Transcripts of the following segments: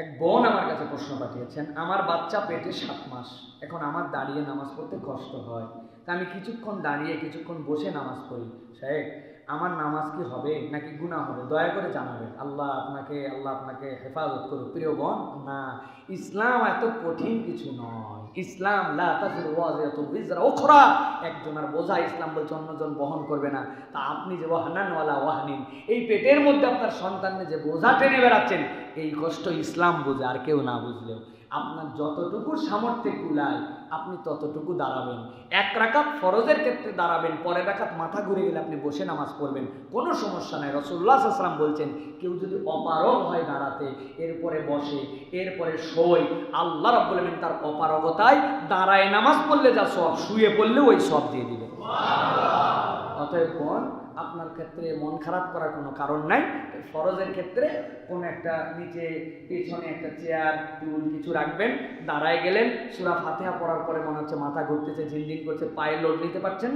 এক বোন আমার কাছে প্রশ্ন পাঠিয়েছেন, আমার বাচ্চা পেটে সাত মাস, এখন আমার দাঁড়িয়ে নামাজ পড়তে কষ্ট হয়। তা আমি কিছুক্ষণ দাঁড়িয়ে কিছুক্ষণ বসে নামাজ পড়ি। সাহেব, আমার নামাজ কি হবে নাকি গুণা হবে? দয়া করে জানাবেন। আল্লাহ আপনাকে আল্লাহ আপনাকে হেফাজত করুক। প্রিয় বোন, না, ইসলাম এত কঠিন কিছু নয়। ইসলাম একজনের বোঝা ইসলাম বলছে অন্যজন বহন করবে না। তা আপনি যে ওয়াহনান ওয়াহানিন ওয়াহনিন, এই পেটের মধ্যে আপনার সন্তানকে যে বোঝা টেনে বেড়াচ্ছেন, এই কষ্ট ইসলাম বোঝে আর কেউ না বুঝলেও। আপনার যতটুকু সামর্থ্যে কুলায় আপনি ততটুকু দাঁড়াবেন। এক রাখাত ফরজের ক্ষেত্রে দাঁড়াবেন, পরের রাখাত মাথা ঘুরে গেলে আপনি বসে নামাজ পড়বেন। কোনো সমস্যা নাই। রসুল্লাহ আসলাম বলছেন, কেউ যদি অপারগ হয় দাঁড়াতে, এরপরে বসে, এরপরে শোয়, আল্লাহ রাব্বুল তার অপারগতায় দাঁড়ায় নামাজ পড়লে যা সব শুয়ে পড়লে ওই সব দিয়ে দিবে অতএব বোন আপনার ক্ষেত্রে মন খারাপ করার কোনো কারণ নাই। ফরজের ক্ষেত্রে কোন একটা নিচে পেছনে একটা চেয়ার, টুল কিছু রাখবেন, দাঁড়ায় গেলেন, সুরা ফাতেহা পড়ার পরে মনে হচ্ছে মাথা ঘুরতেছে ঝিনঝিন করছে, পায়ে লোড নিতে পারছেন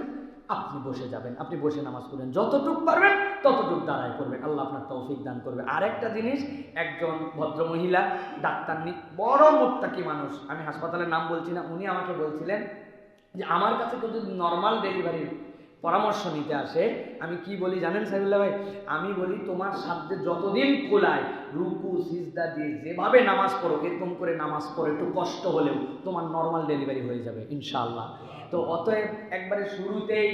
আপনি বসে যাবেন, আপনি বসে নামাজ পড়বেন যতটুক পারবেন, ততটুক দাঁড়ায় করবেন আল্লাহ আপনার তৌফিক দান করবে। আর একটা জিনিস, একজন ভদ্রমহিলা, ডাক্তার বড় মোত্তাকি মানুষ, আমি হাসপাতালের নাম বলছি না, উনি আমাকে বলছিলেন যে, আমার কাছে কিন্তু নর্মাল ডেলিভারির পরামর্শ নিতে আসে। আমি কি বলি জানেন সাইবুল্লাহ ভাই? আমি বলি তোমার সাধ্যে যতদিন খোলায় রুকু, সিজদা দিয়ে যেভাবে নামাজ পড়ো এরকম করে নামাজ পড়ো, একটু কষ্ট হলেও তোমার নর্মাল ডেলিভারি হয়ে যাবে, ইনশাআল্লাহ। তো অতএব একবারে শুরুতেই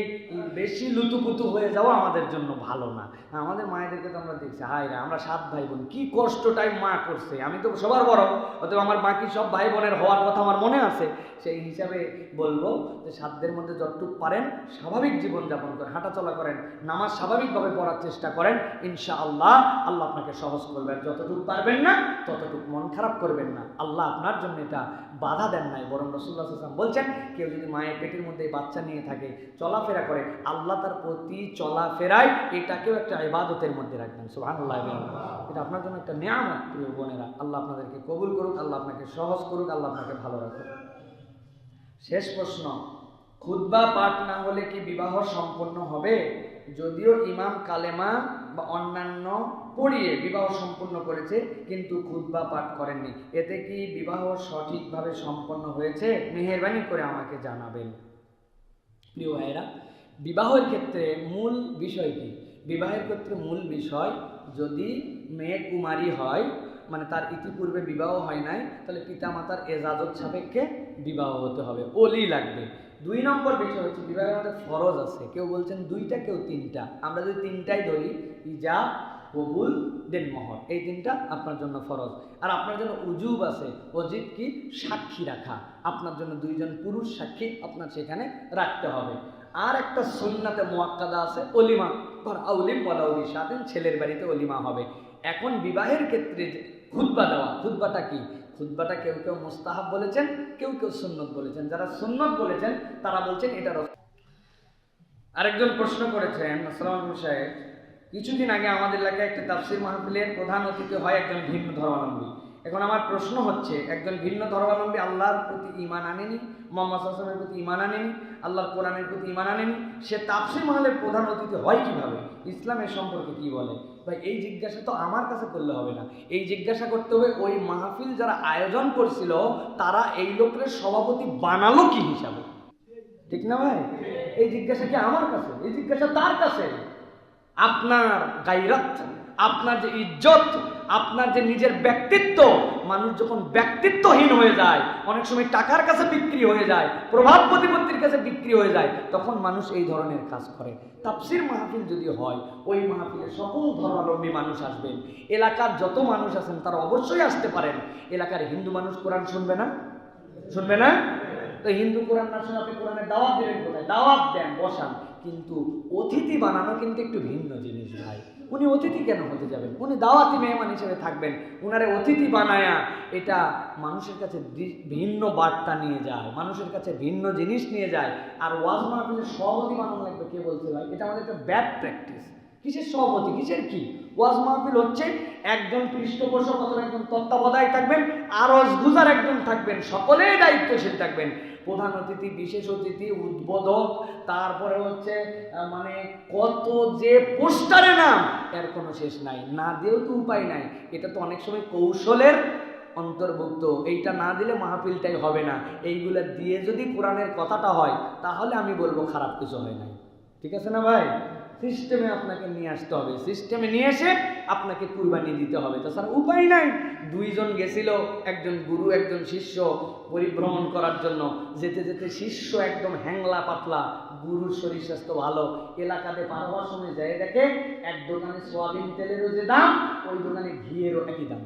বেশি লুতুপুতু হয়ে যাওয়া আমাদের জন্য ভালো না। আমাদের মায়েদেরকে তো আমরা দেখছি হাই রে, আমরা সাত ভাই বোন কি কষ্টটাই মা করছে। আমি তো সবার বড়, অতএব আমার বাকি সব ভাই বোনের হওয়ার কথা আমার মনে আছে, সেই হিসাবে বলব যে সাধ্যের মধ্যে যতটুকু পারেন, স্বাভাবিক জীবনযাপন করেন, হাঁটাচলা করেন, নামাজ স্বাভাবিকভাবে পড়ার চেষ্টা করেন ইনশা আল্লাহ আল্লাহ আপনাকে সহজ করবেন যতটুকু পারবেন না, ততটুকু মন খারাপ করবেন না। আল্লাহ আপনার জন্য এটা বাধা দেন নাই। বরং রসুল্লাহ আসলাম বলছেন, কেউ যদি মায়ের পেটের মধ্যে বাচ্চা নিয়ে থাকে, চলাফেরা করে, আল্লাহ তার প্রতি চলাফেরায় এটাকেও একটা ইবাদতের মধ্যে রাখবেন। সুবহানাল্লাহ এটা আপনার জন্য একটা নিয়ামত, প্রিয় বোনেরা। আল্লাহ আপনাদেরকে কবুল করুক, আল্লাহ আপনাকে সহজ করুক, আল্লাহ আপনাকে ভালো রাখুক। শেষ প্রশ্ন, খুতবা পাঠ না হলে কি বিবাহ সম্পন্ন হবে? যদিও ইমাম কালেমা বা অন্যান্য পড়িয়ে বিবাহ সম্পন্ন করেছে, কিন্তু খুতবা পাঠ করেননি। এতে কি বিবাহ সঠিকভাবে সম্পন্ন হয়েছে? মেহরবানি করে আমাকে জানাবেন। প্রিয় ভাইয়েরা, বিবাহের ক্ষেত্রে মূল বিষয় কি? বিবাহের ক্ষেত্রে মূল বিষয়, যদি মেয়ে কুমারী হয় মানে তার ইতিপূর্বে বিবাহ হয় নাই, তাহলে পিতামাতার এজাজত সাপেক্ষে বিবাহ হতে হবে। অলি লাগবে। দুই নম্বর বিষয় হচ্ছে বিবাহের মধ্যে ফরজ আছে। কেউ বলছেন দুইটা, কেউ তিনটা। আমরা যদি তিনটাই ধরি ইজা কবুল, দেন মহর। এই তিনটা আপনার জন্য ফরজ। আর আপনার জন্য উজুব আছে, অজিব কি? সাক্ষী রাখা। আপনার জন্য দুইজন পুরুষ সাক্ষী আপনার সেখানে রাখতে হবে। আর একটা সুন্নাতে মোয়াক্কাদা আছে, অলিমা। ধর, আউলিম বলাউলি স্বাধীন ছেলের বাড়িতে অলিমা হবে। এখন বিবাহের ক্ষেত্রে খুতবা দেওয়া, খুতবাটা কি? খুতবাটা কেউ কেউ মুস্তাহাব বলেছেন, কেউ কেউ সুন্নত বলেছেন। যারা সুন্নত বলেছেন, তারা বলছেন এটা আরেকজন প্রশ্ন করেছেন আসসালাম সাহেব, কিছুদিন আগে আমাদের এলাকায় একটা তাফসির মাহফিলের প্রধান অতিথি হয় একজন ভিন্ন ধর্মাবলম্বী। এখন আমার প্রশ্ন হচ্ছে, একজন ভিন্ন ধর্মাবলম্বী আল্লাহর প্রতি ইমান আনেনি, মোহাম্মদ হাসানের প্রতি ইমান আনেনি, আল্লাহর কোরআনের প্রতি ইমান আনেনি, সে তাফসির মহলের প্রধান অতিথি হয় কীভাবে? ইসলামের সম্পর্কে কি বলে? ভাই, এই জিজ্ঞাসা তো আমার কাছে করলে হবে না। এই জিজ্ঞাসা করতে হবে ওই মাহফিল যারা আয়োজন করছিল, তারা এই লোকের সভাপতি বানালো কি হিসাবে? ঠিক না ভাই? এই জিজ্ঞাসা কি আমার কাছে? এই জিজ্ঞাসা তার কাছে? আপনার গাইরাত, আপনার যে ইজ্জত আপনার যে নিজের ব্যক্তিত্ব, মানুষ যখন ব্যক্তিত্বহীন হয়ে যায়, অনেক সময় টাকার কাছে বিক্রি হয়ে যায়, প্রভাব প্রতিপত্তির কাছে বিক্রি হয়ে যায়, তখন মানুষ এই ধরনের কাজ করে। তাপসির মাহফিল যদি হয়, ওই মাহফিলে সকল ধর্মাবলম্বী মানুষ আসবেন। এলাকার যত মানুষ আছেন, তারা অবশ্যই আসতে পারেন। এলাকার হিন্দু মানুষ কোরআন শুনবে না? শুনবে না? তো হিন্দু কোরআন না শুনে আপনি কোরআনের দাওয়াত দেবেন কোথায়? দাওয়াত দেন, বসান। কিন্তু অতিথি বানানো কিন্তু একটু ভিন্ন জিনিস ভাই। উনি অতিথি কেন হতে যাবেন? উনি দাওয়াতি মেহমান হিসেবে থাকবেন। উনারে অতিথি বানায়া এটা মানুষের কাছে ভিন্ন বার্তা নিয়ে যায়, মানুষের কাছে ভিন্ন জিনিস নিয়ে যায়। আর ওয়াজ মাহফিলের সভাপতি বানানো লাগবে, কে বলছে ভাই? এটা আমাদের একটা ব্যাড প্র্যাকটিস। কিসের সভাপতি, কিসের কি? ওয়াজ মাহফিল হচ্ছে, একজন পৃষ্ঠপোষক অথবা একজন তত্ত্বাবধায়ক থাকবেন আর গুজার একজন থাকবেন, সকলেই দায়িত্বশীল থাকবেন। প্রধান অতিথি, বিশেষ অতিথি, উদ্বোধক, তারপরে হচ্ছে মানে কত যে পোস্টারে নাম, এর কোনো শেষ নাই। না দিয়েও তো উপায় নাই। এটা তো অনেক সময় কৌশলের অন্তর্ভুক্ত। এইটা না দিলে মাহফিলটাই হবে না। এইগুলা দিয়ে যদি কোরআনের কথাটা হয়, তাহলে আমি বলব খারাপ কিছু হয় নাই। ঠিক আছে না ভাই? সিস্টেমে আপনাকে নিয়ে আসতে হবে। সিস্টেমে নিয়ে এসে আপনাকে কুরবানি দিতে হবে। তাছাড়া উপায় নাই। দুইজন গেছিল, একজন গুরু, একজন শিষ্য পরিভ্রমণ করার জন্য। যেতে যেতে শিষ্য একদম হ্যাংলা পাতলা, গুরুর শরীর স্বাস্থ্য ভালো। এলাকাতে পার হওয়ার সময় যায় দেখে এক দোকানে সোয়াবিন তেলেরও যে দাম, ওই দোকানে ঘিয়েরও একই দাম।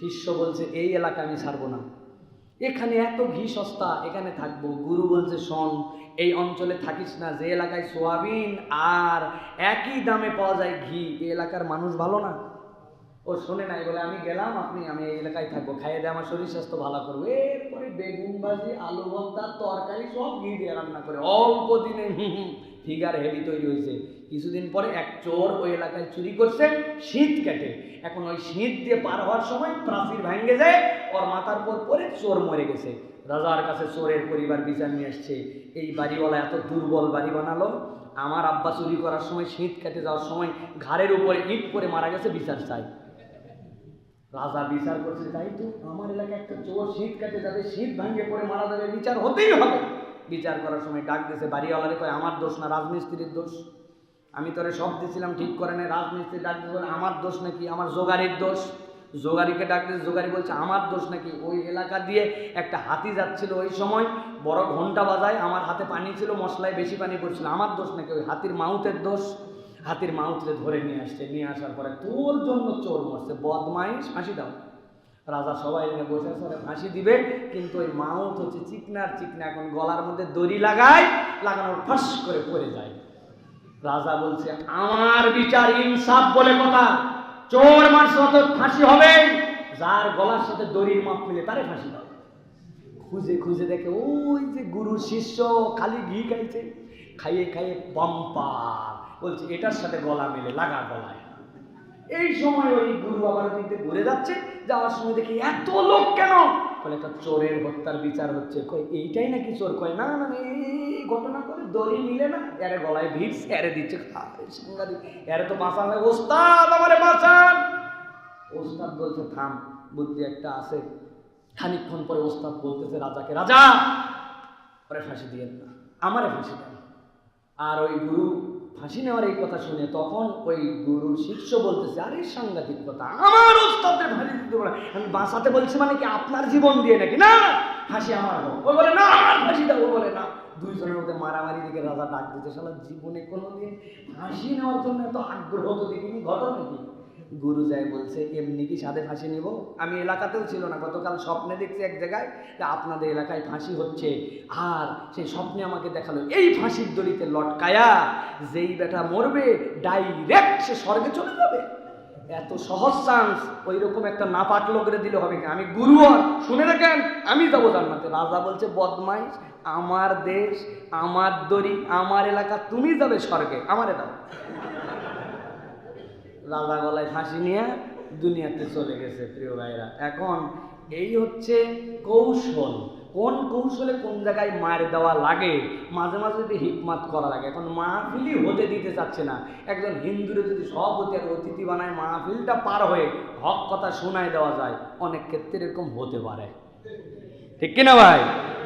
শিষ্য বলছে, এই এলাকা আমি ছাড়বো না। এখানে এত ঘি সস্তা, এখানে থাকব। গুরু বলছে, শোন, এই অঞ্চলে থাকিস না, যে এলাকায় সোয়াবিন আর একই দামে পাওয়া যায় ঘি এলাকার মানুষ ভালো না? ও শোনে নাই, বলে, আমি গেলাম, আপনি, আমি এই এলাকায় থাকব, খাইয়ে দিয়ে আমার শরীর স্বাস্থ্য ভালো করব। এরপরে বেগুন ভাজি, আলু ভর্তা, তরকারি, সব ঘি দিয়ে রান্না করে, অল্প দিনে ফিগার হেভি তৈরি হয়েছে। কিছুদিন পরে এক চোর ওই এলাকায় চুরি করছে, শীত কেটে। এখন ওই শীত দিয়ে পার হওয়ার সময় প্রাচীর ভেঙে যায়, ওর মাথার পর পরে চোর মরে গেছে। রাজার কাছে চোরের পরিবার বিচার নিয়ে আসছে। এই বাড়িওয়ালা এত দুর্বল বাড়ি বানালো। আমার আব্বা চুরি করার সময়, শীত কেটে যাওয়ার সময়, ঘাড়ের উপরে ইট করে মারা গেছে, বিচার চাই রাজা বিচার করছে, তাই তো আমার এলাকায় একটা চোর শীত কাটে যাবে শীত ভাঙে পড়ে মারা যাবে, বিচার হতেই হবে। বিচার করার সময় ডাক দিয়েছে, বাড়িওয়ালারে কয়, আমার দোষ না, রাজমিস্ত্রির দোষ। আমি তোরে সব দিয়েছিলাম ঠিক করে নেই রাজমিস্ত্রি ডাক দিয়েছে আমার দোষ নাকি? আমার জোগাড়ির দোষ। জোগাড়িকে ডাক দিয়েছে, জোগাড়ি বলছে, আমার দোষ নাকি? ওই এলাকা দিয়ে একটা হাতি যাচ্ছিল ওই সময়, বড় ঘণ্টা বাজায়, আমার হাতে পানি ছিল, মশলায় বেশি পানি পড়ছিল, আমার দোষ নাকি? ওই হাতির মাউথের দোষ। হাতির মাউথরে ধরে নিয়ে আসছে, নিয়ে আসার পরে তোর জন্য চোর মরছে, বদমাইশ, ফাঁসি দাও। রাজা সবাই নিয়ে বসে আছে ফাঁসি দিবে, কিন্তু ওই মাউথ হচ্ছে চিকনার চিকনা, এখন গলার মধ্যে দড়ি লাগায়, লাগানোর ফাঁস করে পড়ে যায়। রাজা বলছে, আমার বিচার ইনসাফ বলে কথা, চোর মারছে অত ফাঁসি হবে, যার গলার সাথে দড়ির মাপ মিলে তারে ফাঁসি দাও। খুঁজে খুঁজে দেখে ওই যে গুরু শিষ্য খালি ঘি খাইছে, খাইয়ে খাইয়ে বাম্পার বলছে, এটার সাথে গলা মেলে, লাগা গলায়। এই সময় ওই গুরু আবার দিকে ঘুরে যাচ্ছে, যাওয়ার সময় দেখি এত লোক কেন? বলে একটা চোরের হত্যার বিচার হচ্ছে। কই এইটাই নাকি চোর? কয়, না না এই ঘটনা করে দড়ি মিলে না, এরে গলায় ভিড়, এরে দিচ্ছে সাংঘাতিক এরে তো বাঁচান ওস্তাদ, আমারে বাঁচান! ওস্তাদ বলছে, থাম, বুদ্ধি একটা আছে। খানিকক্ষণ পরে ওস্তাদ বলতেছে, রাজাকে, রাজা! পরে ফাঁসি দিয়ে না আমারে ফাঁসি দেন। আর ওই গুরু ফাঁসি নেওয়ার এই কথা শুনে তখন ওই গুরুর শিষ্য বলতেছে, আরে সাংঘাতিক কথা, আমার ওস্তাদের ফাঁসি দিতে পারে আমি বাঁচাতে বলছি মানে কি আপনার জীবন দিয়ে নাকি? না ফাঁসি আমার ও বলে, না, আমার ফাঁসি দাও। বলে, না। দুইজনের মধ্যে মারামারি দিকে রাজা ডাক দিতে, শালা, জীবনে কোনোদিন ফাঁসি নেওয়ার জন্য এত আগ্রহ তো দেখিনি, ঘটনা কি? গুরু যায় বলছে, এমনি কি সাথে ফাঁসি নেব? আমি এলাকাতেও ছিল না, গতকাল স্বপ্নে দেখছি এক জায়গায় যে আপনাদের এলাকায় ফাঁসি হচ্ছে। আর সেই স্বপ্নে আমাকে দেখাল, এই ফাঁসির দড়িতে লটকায়া, যেই বেটা মরবে, ডাইরেক্ট সে স্বর্গে চলে যাবে। এত সহজ চান্স ওই রকম একটা নাপাক লোকের দিলে হবে কি? আমি গুরু শুনে রাখেন, আমি যাব জান্নাতে। রাজা বলছে, বদমাইশ, আমার দেশ, আমার দড়ি, আমার এলাকা, তুমি যাবে স্বর্গে, আমারে দাও। রাজা গলায় ফাঁসি নিয়ে দুনিয়াতে চলে গেছে প্রিয় ভাইরা এখন এই হচ্ছে কৌশল। কোন কৌশলে কোন জায়গায় মার দেওয়া লাগে? মাঝে মাঝে যদি হিকমাত করা লাগে। এখন মাহফিলই হতে দিতে চাচ্ছে না। একজন হিন্দুরে যদি সভাপতি আর অতিথি বানায়, মাহফিলটা পার হয়ে হক কথা শোনায় দেওয়া যায়, অনেক ক্ষেত্রে এরকম হতে পারে। ঠিক কিনা ভাই?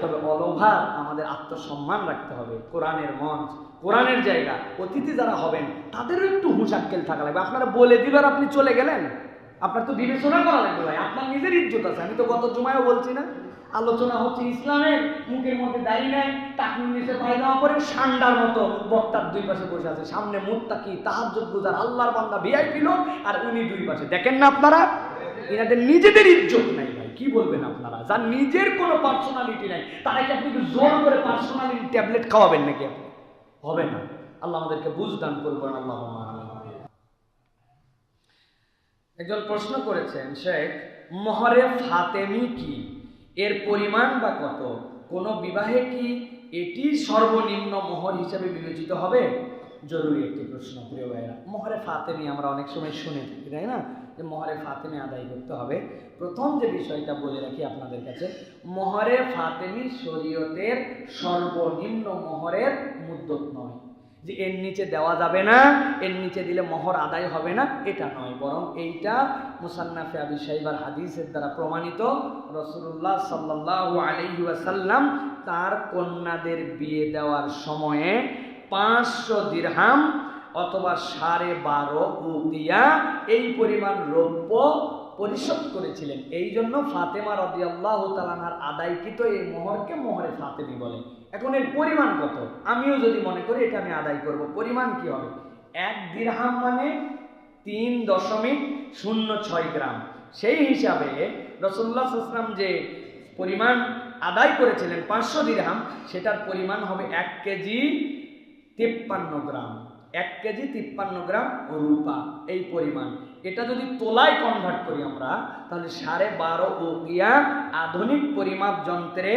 তবে অলভার আমাদের আত্মসম্মান রাখতে হবে। কোরআনের মঞ্চ, কোরআনের জায়গা, অতিথি যারা হবেন, তাদেরও একটু হুঁশাক্কেল থাকা লাগবে। আপনারা বলে দিল আর আপনি চলে গেলেন? আপনার তো বিবেচনা করা লাগবে ভাই। আপনার নিজের ইজ্জত আছে। আমি তো গত জুমায়ও বলছি না। আলোচনা হচ্ছে ইসলামের মুখের মধ্যে দাঁড়িয়ে নেয় টাকুর নিচে পায়জামা পরে সান্ডার মতো বক্তার দুই পাশে বসে আছে। সামনে মুত্তাকি, তাহাজ্জুদ গুজার, আল্লাহর বান্দা, ভিআইপি লোক, আর উনি দুই পাশে। দেখেন না আপনারা? এনাদের নিজেদের ইজ্জত নাই। কি বলবেন আপনারা? যার নিজের কোনো পার্সোনালিটি নাই, তারা কি আপনি জোর করে পার্সোনালিটি ট্যাবলেট খাওয়াবেন নাকি আপনি? হবে না। আল্লাহ আমাদেরকে বুঝদান করবেন আল্লাহ একজন প্রশ্ন করেছেন, শেখ, মহরে ফাতেমি কি? এর পরিমাণ বা কত? কোনো বিবাহে কি এটি সর্বনিম্ন মোহর হিসাবে বিবেচিত হবে? জরুরি একটি প্রশ্ন, প্রিয় ভাইরা মহরে ফাতেমি আমরা অনেক সময় শুনে থাকি, তাই না? যে মহরে ফাতেমি আদায় করতে হবে। প্রথম যে বিষয়টা বলে রাখি আপনাদের কাছে, মহরে ফাতেমি শরীয়তের সর্বনিম্ন মহরের মুদ্দত নয়। যে এর নিচে দেওয়া যাবে না, এর নিচে দিলে মহর আদায় হবে না, এটা নয়। বরং এইটা মুসান্নাফে আবি সাইবার হাদিসের দ্বারা প্রমাণিত। রসুল্লাহ সাল্লাহ আলহি ওয়াসাল্লাম তার কন্যাদের বিয়ে দেওয়ার সময়ে পাঁচশো দিরহাম অথবা সাড়ে বারো উকিয়া এই পরিমাণ রৌপ্য পরিশোধ করেছিলেন। এই জন্য ফাতেমা রদি আল্লাহ তালানার আদায়কৃত এই মোহরকে মোহরে ফাতেমি বলে। এখন এর পরিমাণ কত? আমিও যদি মনে করি এটা আমি আদায় করব। পরিমাণ কি হবে? এক দিরহাম মানে তিন দশমিক শূন্য ছয় গ্রাম। সেই হিসাবে রসুল্লাহ আসলাম যে পরিমাণ আদায় করেছিলেন পাঁচশো দিরহাম, সেটার পরিমাণ হবে এক কেজি তিপ্পান্ন গ্রাম। এক কেজি তিপ্পান্ন গ্রাম রূপা, এই পরিমাণ। এটা যদি তোলায় কনভার্ট করি আমরা, তাহলে সাড়ে বারো ওকিয়া আধুনিক পরিমাপ যন্ত্রে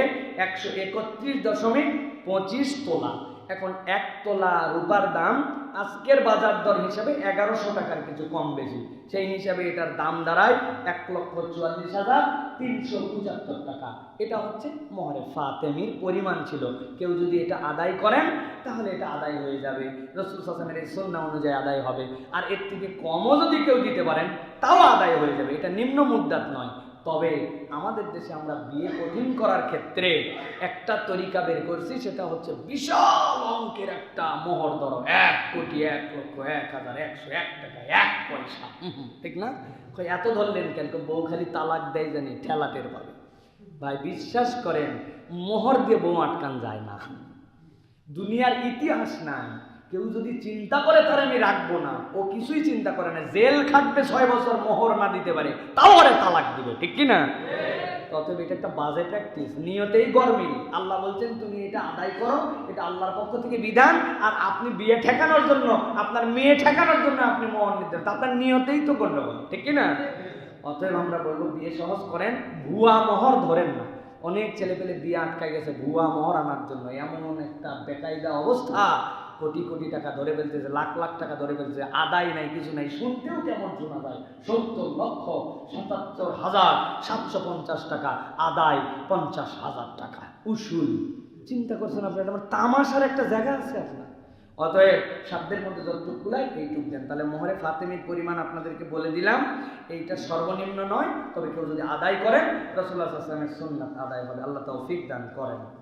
একশো একত্রিশ দশমিক পঁচিশ তোলা। এখন এক তোলা রূপার দাম আজকের বাজার দর হিসাবে এগারোশো টাকার কিছু কম বেশি। সেই হিসাবে এটার দাম দাঁড়ায় এক লক্ষ চুয়াল্লিশ হাজার তিনশো পঁচাত্তর টাকা। এটা হচ্ছে মহরে ফাতেমির পরিমাণ ছিল। কেউ যদি এটা আদায় করেন, তাহলে এটা আদায় হয়ে যাবে। রসুল হাসানের এই সন্না অনুযায়ী আদায় হবে। আর এর থেকে কমও যদি কেউ দিতে পারেন, তাও আদায় হয়ে যাবে। এটা নিম্ন মুদ্রাত নয়। তবে আমাদের দেশে আমরা বিয়ে কঠিন করার ক্ষেত্রে একটা তরিকা বের করছি, সেটা হচ্ছে বিশাল অঙ্কের একটা মোহর ধর, এক কোটি এক লক্ষ, এক হাজার একশো এক টাকা, এক পয়সা। ঠিক না? এত ধরলেন কেন? বউ খালি তালাক দেয় জানি, ঠেলা টের পাবে। ভাই, বিশ্বাস করেন, মোহর দিয়ে বউ আটকান যায় না। দুনিয়ার ইতিহাস নাই। কেউ যদি চিন্তা করে তার আমি রাখব না। ও কিছুই চিন্তা করে না। জেল খাটবে ছয় বছর, মোহর না দিতে পারে। তাও আরে তালাক দিবে, ঠিক কি না? তবে এটা একটা বাজে প্র্যাকটিস নিয়তেই গরমিল। আল্লাহ বলছেন, তুমি এটা আদায় করো। এটা আল্লাহর পক্ষ থেকে বিধান। আর আপনি বিয়ে ঠেকানোর জন্য, আপনার মেয়ে ঠেকানোর জন্য আপনি মোহর নিতে আপনার নিয়তেই তো গন্ডগোল ঠিক কি না? অতএব আমরা বলব, বিয়ে সহজ করেন। ভুয়া মোহর ধরেন না। অনেক ছেলে পেলে বিয়ে আটকায় গেছে, ভুয়া মোহর আনার জন্য। এমন একটা বেকায়দা অবস্থা। কোটি কোটি টাকা ধরে ফেলতেছে, লাখ লাখ টাকা ধরে ফেলছে আদায় নাই, কিছু নাই, শুনতেও কেমন শোনা যায়? সত্তর লক্ষ সাতাত্তর হাজার সাতশো পঞ্চাশ টাকা, আদায় পঞ্চাশ হাজার টাকা। উসুল। চিন্তা করছেন আপনার আমার তামাশার একটা জায়গা আছে আপনার। অতএব সাধ্যের মধ্যে যতটুকু কুলায়, এইটুক দেন। তাহলে মোহরে ফাতেমির পরিমাণ আপনাদেরকে বলে দিলাম, এইটা সর্বনিম্ন নয়, তবে কেউ যদি আদায় করেন রসুল্লাহ আসলামের সুন্নাত আদায় হবে। আল্লাহ তৌফিক দান করেন।